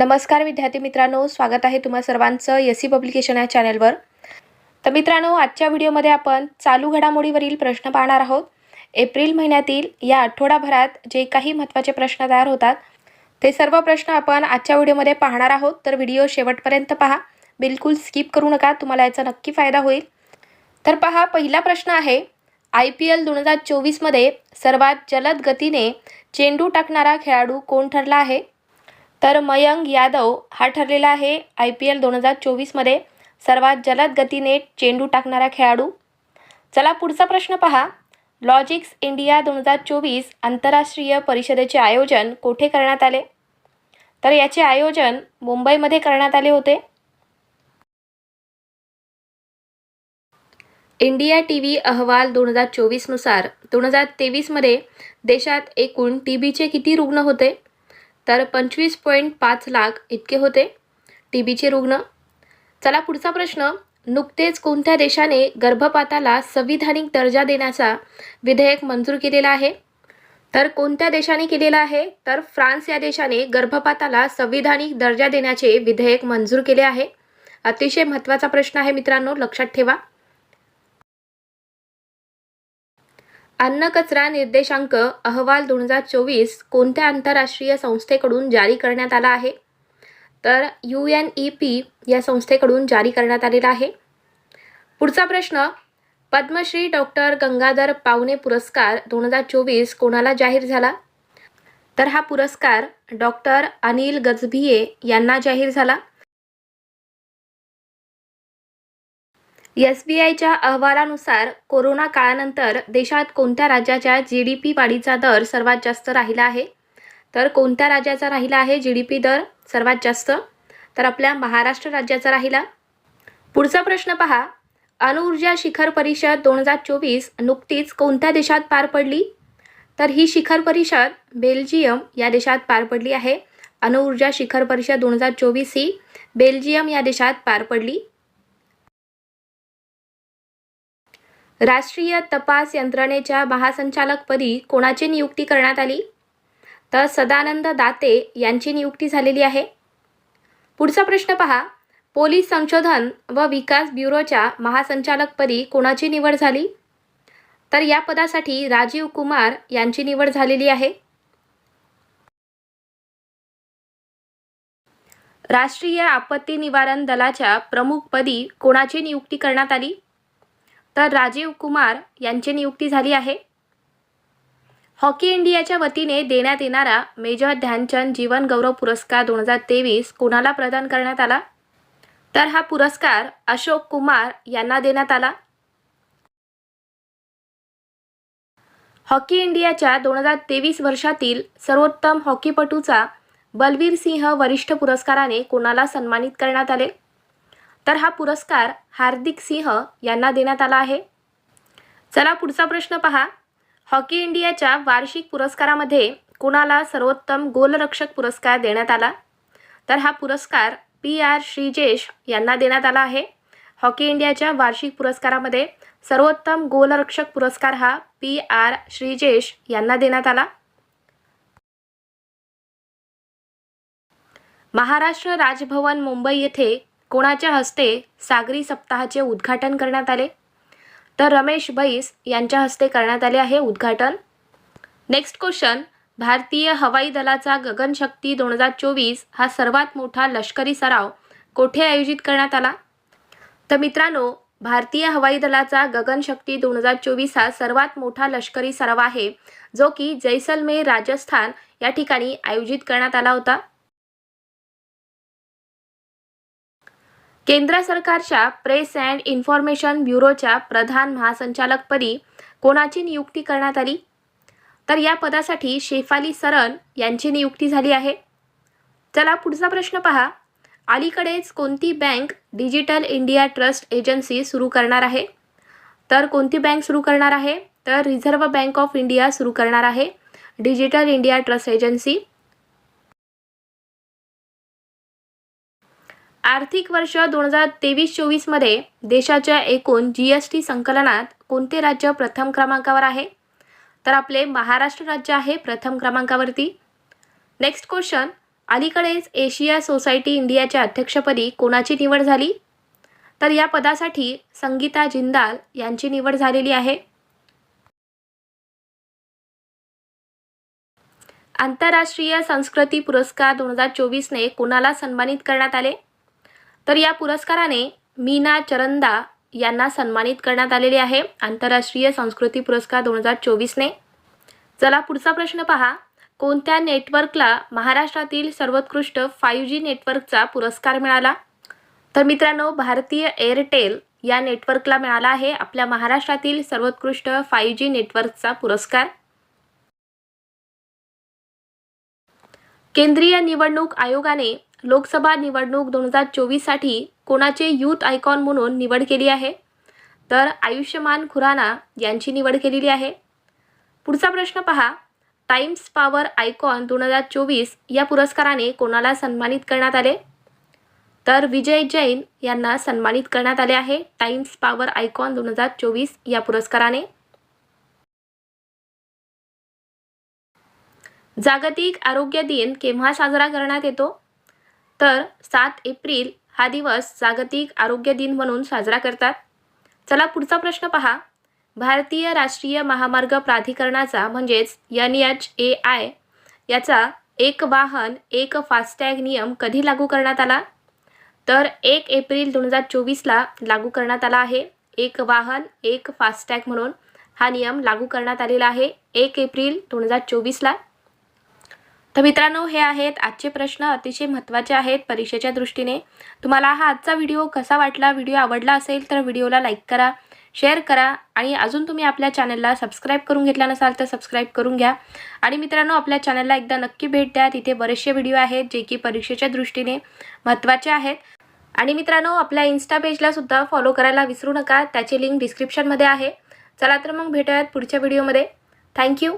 नमस्कार विद्यार्थी मित्रांनो स्वागत आहे तुम्हा सर्वांचं एस सी पब्लिकेशन या चॅनलवर. तर मित्रांनो आजच्या व्हिडिओमध्ये आपण चालू घडामोडीवरील प्रश्न पाहणार आहोत. एप्रिल महिन्यातील या आठवडाभरात जे काही महत्त्वाचे प्रश्न तयार होतात ते सर्व प्रश्न आपण आजच्या व्हिडिओमध्ये पाहणार आहोत. तर व्हिडिओ शेवटपर्यंत पहा. बिलकुल स्किप करू नका तुम्हाला याचा नक्की फायदा होईल. तर पहा पहिला प्रश्न आहे आय पी एल दोन हजार चोवीसमध्ये सर्वात जलद गतीने चेंडू टाकणारा खेळाडू कोण ठरला आहे? तर मयंक यादव हा ठरलेला आहे आय पी एल दोन हजार चोवीसमध्ये सर्वात जलद गतीने चेंडू टाकणारा खेळाडू. चला पुढचा प्रश्न पहा. लॉजिक्स इंडिया दोन हजार चोवीस आंतरराष्ट्रीय परिषदेचे आयोजन कोठे करण्यात आले? तर याचे आयोजन मुंबईमध्ये करण्यात आले होते. इंडिया टी व्ही अहवाल दोन हजार चोवीसनुसार दोन हजार तेवीसमध्ये देशात एकूण टी बीचे किती रुग्ण होते? तर पंचवीस पॉईंट पाच लाख इतके होते. टी बीचे रुग्ण. चला पुढचा प्रश्न. नुकतेच कोणत्या देशाने गर्भपाताला संविधानिक दर्जा देण्याचा विधेयक मंजूर केलेला आहे? तर कोणत्या देशाने केलेला आहे? तर फ्रान्स या देशाने गर्भपाताला संविधानिक दर्जा देण्याचे विधेयक मंजूर केले आहे. अतिशय महत्त्वाचा प्रश्न आहे मित्रांनो लक्षात ठेवा. अन्न कचरा निर्देशांक अहवाल दोन हजार चोवीस कोणत्या आंतरराष्ट्रीय संस्थेकडून जारी करण्यात आला आहे? तर यू एन ई पी या संस्थेकडून जारी करण्यात आलेला आहे. पुढचा प्रश्न पद्मश्री डॉक्टर गंगाधर पावणे पुरस्कार दोन हजार चोवीस कोणाला जाहीर झाला? तर हा पुरस्कार डॉक्टर अनिल गजभिये यांना जाहीर झाला. एस बी आयच्या अहवालानुसार कोरोना काळानंतर देशात कोणत्या राज्याच्या जी डी पी वाढीचा दर सर्वात जास्त राहिला आहे? तर कोणत्या राज्याचा राहिला आहे जी डी पी दर सर्वात जास्त? तर आपल्या महाराष्ट्र राज्याचा राहिला. पुढचा प्रश्न पहा. अणुऊर्जा शिखर परिषद दोन हजार चोवीस नुकतीच कोणत्या देशात पार पडली? तर ही शिखर परिषद बेल्जियम या देशात पार पडली आहे. अणुऊर्जा शिखर परिषद दोन हजार चोवीस ही बेल्जियम या देशात पार पडली. राष्ट्रीय तपास यंत्रणेच्या महासंचालकपदी कोणाची नियुक्ती करण्यात आली? तर सदानंद दाते यांची नियुक्ती झालेली आहे. पुढचा प्रश्न पहा. पोलीस संशोधन व विकास ब्युरोच्या महासंचालकपदी कोणाची निवड झाली? तर या पदासाठी राजीव कुमार यांची निवड झालेली आहे. राष्ट्रीय आपत्ती निवारण दलाच्या प्रमुखपदी कोणाची नियुक्ती करण्यात आली? तर राजीव कुमार यांची नियुक्ती झाली आहे. हॉकी इंडियाच्या वतीने देण्यात येणारा मेजर ध्यानचंद जीवन गौरव पुरस्कार दोन हजार तेवीस कोणाला प्रदान करण्यात आला? तर हा पुरस्कार अशोक कुमार यांना देण्यात आला. हॉकी इंडियाच्या दोन हजार तेवीस वर्षातील सर्वोत्तम हॉकीपटूचा बलवीर सिंह वरिष्ठ पुरस्काराने कोणाला सन्मानित करण्यात आले? तर हा पुरस्कार हार्दिक सिंह यांना देण्यात आला आहे. चला पुढचा प्रश्न पहा. हॉकी इंडियाच्या वार्षिक पुरस्कारामध्ये कुणाला सर्वोत्तम गोलरक्षक पुरस्कार देण्यात आला? तर हा पुरस्कार पी आर श्रीजेश यांना देण्यात आला आहे. हॉकी इंडियाच्या वार्षिक पुरस्कारामध्ये सर्वोत्तम गोलरक्षक पुरस्कार हा पी आर श्रीजेश यांना देण्यात आला. महाराष्ट्र राजभवन मुंबई येथे कोणाच्या हस्ते सागरी सप्ताहाचे उद्घाटन करण्यात आले? तर रमेश बैस यांच्या हस्ते करण्यात आले आहे उद्घाटन. नेक्स्ट क्वेश्चन भारतीय हवाई दलाचा गगनशक्ती दोन हजार चोवीस हा सर्वात मोठा लष्करी सराव कोठे आयोजित करण्यात आला? तर मित्रांनो भारतीय हवाई दलाचा गगनशक्ती दोन हजार चोवीस हा सर्वात मोठा लष्करी सराव आहे जो की जैसलमेर राजस्थान या ठिकाणी आयोजित करण्यात आला होता. केंद्र सरकारच्या प्रेस अँड इन्फॉर्मेशन ब्युरोच्या प्रधान महासंचालकपदी कोणाची नियुक्ती करण्यात आली? तर या पदासाठी शेफाली सरन यांची नियुक्ती झाली आहे. चला पुढचा प्रश्न पहा. अलीकडेच कोणती bank digital India trust agency सुरू करणार आहे? तर कोणती बँक सुरू करणार आहे? तर रिझर्व्ह बँक ऑफ इंडिया सुरू करणार आहे. Digital India trust agency. आर्थिक वर्ष दोन हजार तेवीस चोवीसमध्ये देशाच्या एकूण जी एस टी संकलनात कोणते राज्य प्रथम क्रमांकावर आहे? तर आपले महाराष्ट्र राज्य आहे प्रथम क्रमांकावरती. नेक्स्ट क्वेश्चन अलीकडेच एशिया सोसायटी इंडियाच्या अध्यक्षपदी कोणाची निवड झाली? तर या पदासाठी संगीता जिंदाल यांची निवड झालेली आहे. आंतरराष्ट्रीय संस्कृती पुरस्कार दोन हजार चोवीसने कोणाला सन्मानित करण्यात आले? तर या पुरस्काराने मीना चरंदा यांना सन्मानित करण्यात आलेले आहे. आंतरराष्ट्रीय संस्कृती पुरस्कार दोन हजार चोवीसने. चला पुढचा प्रश्न पहा. कोणत्या नेटवर्कला महाराष्ट्रातील सर्वोत्कृष्ट फाईव्ह जी नेटवर्कचा पुरस्कार मिळाला? तर मित्रांनो भारतीय एअरटेल या नेटवर्कला मिळाला आहे. आपल्या महाराष्ट्रातील सर्वोत्कृष्ट फाईव्ह जी नेटवर्कचा पुरस्कार. केंद्रीय निवडणूक आयोगाने लोकसभा निवडणूक दोन हजार चोवीससाठी कोणाचे यूथ आयकॉन म्हणून निवड केली आहे? तर आयुष्यमान खुराना यांची निवड केलेली आहे. पुढचा प्रश्न पहा. टाइम्स पॉवर आयकॉन दोन हजार चोवीस या पुरस्काराने कोणाला सन्मानित करण्यात आले? तर विजय जैन यांना सन्मानित करण्यात आले आहे टाइम्स पॉवर आयकॉन दोन हजार चोवीस या पुरस्काराने. जागतिक आरोग्य दिन केव्हा साजरा करण्यात येतो? तर सात एप्रिल हा दिवस जागतिक आरोग्य दिन म्हणून साजरा करतात. चला पुढचा प्रश्न पहा. भारतीय राष्ट्रीय महामार्ग प्राधिकरणाचा म्हणजेच एन एच ए आय याचा एक वाहन एक फास्टॅग नियम कधी लागू करण्यात आला? तर एक एप्रिल दोन हजार चोवीसला लागू करण्यात आला आहे. एक वाहन एक फास्टॅग म्हणून हा नियम लागू करण्यात आलेला आहे. एक एप्रिल दोन हजार चोवीसला तर मित्रांनो हे आहेत आजचे प्रश्न अतिशय महत्त्वाचे आहेत परीक्षेच्या दृष्टीने. तुम्हाला हा आजचा व्हिडिओ कसा वाटला व्हिडिओ आवडला असेल तर व्हिडिओला लाईक करा शेअर करा आणि अजून तुम्ही आपल्या चॅनलला सबस्क्राईब करून घेतला नसाल तर सबस्क्राईब करून घ्या. आणि मित्रांनो आपल्या चॅनलला एकदा नक्की भेट द्या. तिथे बरेचसे व्हिडिओ आहेत जे की परीक्षेच्या दृष्टीने महत्त्वाचे आहेत. आणि मित्रांनो आपल्या इन्स्टा पेजला सुद्धा फॉलो करायला विसरू नका. त्याची लिंक डिस्क्रिप्शनमध्ये आहे. चला तर मग भेटूयात पुढच्या व्हिडिओमध्ये थँक्यू